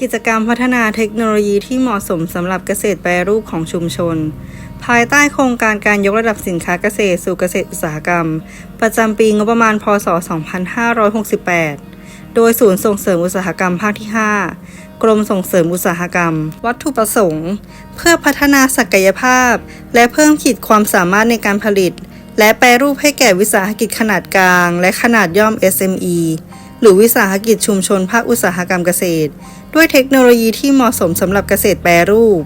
กิจกรรมพัฒนาเทคโนโลยีที่เหมาะสมสำหรับเกษตรแปรรูปของชุมชน ภายใต้โครงการการยกระดับสินค้าเกษตรสู่เกษตรอุตสาหกรรม ประจำปีงบประมาณพศ 2568 โดยศูนย์ส่งเสริมอุตสาหกรรมภาคที่ 5 กรมส่งเสริมอุตสาหกรรม วัตถุประสงค์ เพื่อพัฒนาศักยภาพ และเพิ่มขีดความสามารถในการผลิต และแปรรูปให้แก่วิสาหกิจขนาดกลาง และขนาดย่อม SME หรือวิสาหกิจชุมชนภาคอุตสาหกรรมเกษตร ด้วยเทคโนโลยีที่เหมาะสมสำหรับเกษตรแปรรูป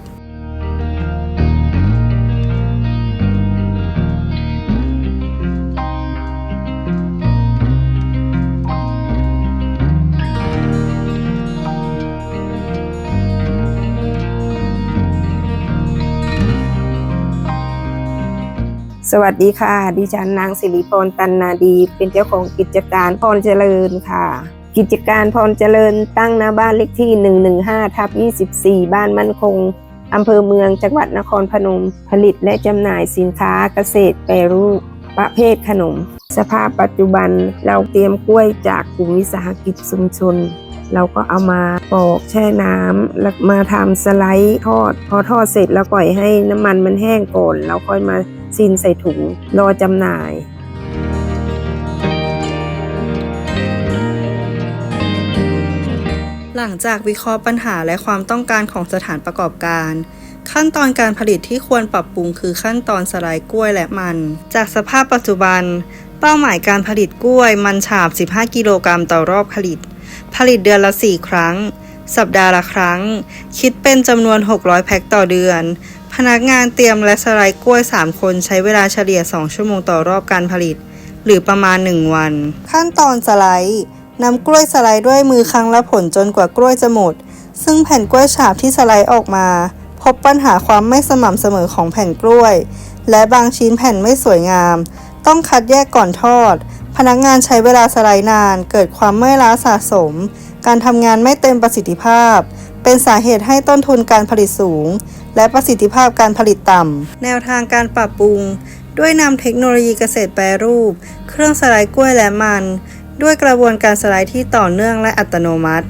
สวัสดีค่ะ ดิฉันนางสิริพรตันนาดี เป็นเจ้าของกิจการพรเจริญค่ะ กิจการพรเจริญตั้งหน้าบ้านเลขที่ 115ทับ24 บ้านมั่นคงอำเภอเมืองจังหวัดนครพนม ผลิตและจำหน่ายสินค้าเกษตรแปรรูปประเภทขนม สภาพปัจจุบันเราเตรียมกล้วยจากกลุ่มวิสาหกิจชุมชน เราก็เอามาปอกแช่น้ำแล้วมาทำสไลด์ทอด พอทอดเสร็จแล้วปล่อยให้น้ำมันมันแห้งก่อนแล้วค่อยมา ซีนใส่ถุงรอจำหน่ายหลังจากวิเคราะห์ปัญหาและความต้องการของสถานประกอบการ ขั้นตอนการผลิตที่ควรปรับปรุงคือขั้นตอนสไลด์กล้วยและมัน จากสภาพปัจจุบัน เป้าหมายการผลิตกล้วยมันฉาบ 15 กิโลกรัมต่อรอบผลิต ผลิตเดือนละ 4 ครั้ง สัปดาห์ละครั้ง คิดเป็นจำนวน 600 แพ็คต่อเดือน นักงานเตรียมและสไลด์กล้วย 3 คนใช้เวลาเฉลี่ย 2 ชั่วโมงต่อรอบการผลิต หรือประมาณ 1 วัน ขั้นตอนสไลด์นำกล้วยสไลด์ด้วยมือครั้งละผลจนกว่ากล้วยจะหมด ซึ่งแผ่นกล้วยฉาบที่สไลด์ออกมา พบปัญหาความไม่สม่ำเสมอของแผ่นกล้วย และบางชิ้นแผ่นไม่สวยงาม ต้องคัดแยกก่อนทอด พนักงานใช้เวลาสไลด์นาน เกิดความเมื่อยล้าสะสม การทำงานไม่เต็มประสิทธิภาพ เป็นสาเหตุให้ต้นทุนการผลิตสูง และประสิทธิภาพการผลิตต่ำ แนวทางการปรับปรุง ด้วยนำเทคโนโลยีเกษตรแปรรูป เครื่องสไลด์กล้วยและมัน ด้วยกระบวนการสไลด์ที่ต่อเนื่องและอัตโนมัติ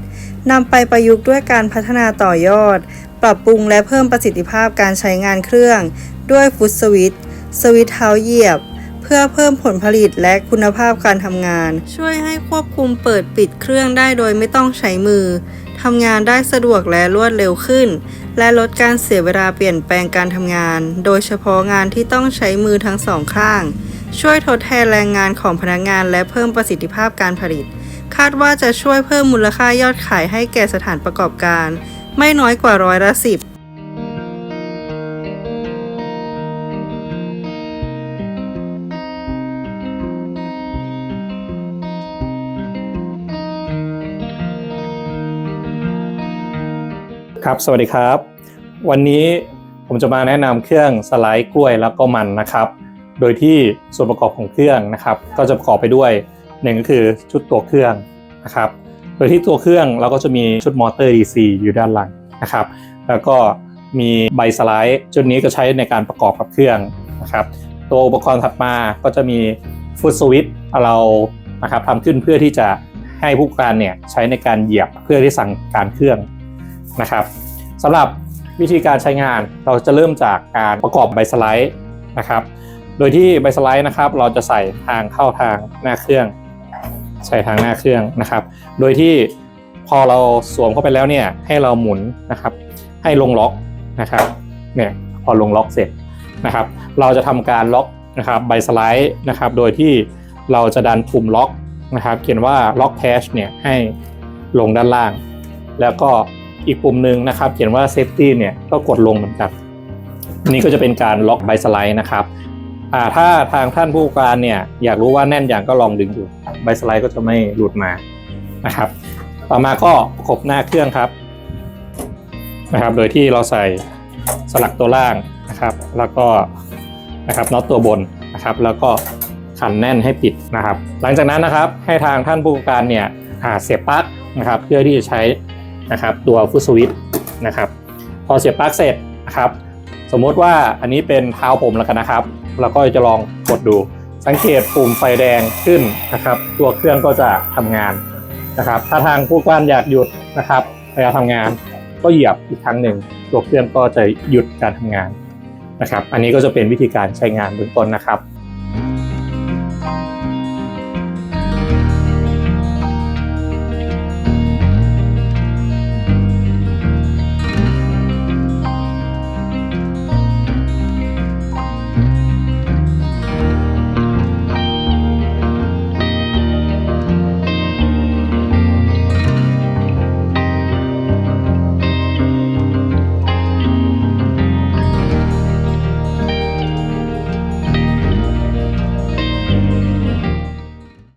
นำไปประยุกต์ด้วยการพัฒนาต่อยอด ปรับปรุงและเพิ่มประสิทธิภาพการใช้งานเครื่อง ด้วยฟุตสวิตช์สวิตช์เท้าเหยียบ เพื่อเพิ่มผลผลิตและคุณภาพการทำงาน ช่วยให้ควบคุมเปิดปิดเครื่องได้โดยไม่ต้องใช้มือ ทำงานได้สะดวกและรวดเร็วขึ้น และลดการเสียเวลาเปลี่ยนแปลงการทำงาน โดยเฉพาะงานที่ต้องใช้มือทั้งสองข้าง ช่วยทดแทนแรงงานของพนักงานและเพิ่มประสิทธิภาพการผลิต คาดว่าจะช่วยเพิ่มมูลค่ายอดขายให้แก่สถานประกอบการ ไม่น้อยกว่าร้อยละสิบ ครับ สวัสดีครับ วันนี้ผมจะมาแนะนำเครื่องสไลด์กล้วยแล้วก็มันนะครับ โดยที่ส่วนประกอบของเครื่องนะครับ ก็จะประกอบไปด้วยหนึ่งก็คือชุดตัวเครื่องนะครับ โดยที่ตัวเครื่องเราก็จะมีชุดมอเตอร์ DC อยู่ด้านหลังนะครับ แล้วก็มีใบสไลด์ชุดนี้ก็ใช้ในการประกอบกับเครื่องนะครับ ตัวอุปกรณ์ถัดมาก็จะมีฟุตสวิตเรานะครับทำขึ้นเพื่อที่จะให้ผู้การเนี่ยใช้ในการเหยียบเพื่อที่สั่งการเครื่อง นะครับสำหรับวิธีการใช้งานเราจะเริ่มจากการประกอบใบสไลด์นะครับ โดยที่ใบสไลด์นะครับ เราจะใส่ทางเข้าทางหน้าเครื่อง ใส่ทางหน้าเครื่องนะครับ โดยที่พอเราสวมเข้าไปแล้วเนี่ยให้เราหมุนนะครับ ให้ลงล็อกนะครับเนี่ยพอลงล็อกเสร็จนะครับ เราจะทำการล็อกนะครับใบสไลด์นะครับ โดยที่เราจะดันปุ่มล็อกนะครับ เขียนว่าล็อกแคชเนี่ยให้ลงด้านล่าง แล้วก็ อีกปุ่มหนึ่งนะครับเขียนว่า safety เนี่ยก็กดลงเหมือนกันนนี้ก็จะเป็นการล็อกใบสไลด์นะครับถ้าทางท่านผู้การเนี่ยอยากรู้ว่าแน่นอย่างก็ลองดึงดูใบสไลด์ก็จะไม่หลุดมานะครับ ต่อมาก็ประกบหน้าเครื่องครับนะครับ โดยที่เราใส่สลักตัวล่างนะครับ แล้วก็นะครับน็อตตัวบนนะครับ แล้วก็ขันแน่นให้ปิดนะครับ หลังจากนั้นนะครับให้ทางท่านผู้การเนี่ยเสียบปลั๊กนะครับ เพื่อที่จะใช้ นะครับ ตัวฟุตสวิตช์นะครับ พอเสียบปลั๊กเสร็จนะครับ สมมติว่าอันนี้เป็นเท้าผมแล้วกันนะครับ เราก็จะลองกดดู สังเกตปุ่มไฟแดงขึ้นนะครับ ตัวเครื่องก็จะทำงานนะครับ ถ้าทางผู้กว้านอยากหยุดนะครับเวลาทำงานก็เหยียบอีกครั้งหนึ่งตัวเครื่องก็จะหยุดการทำงานนะครับ อันนี้ก็จะเป็นวิธีการใช้งานเบื้องต้นนะครับ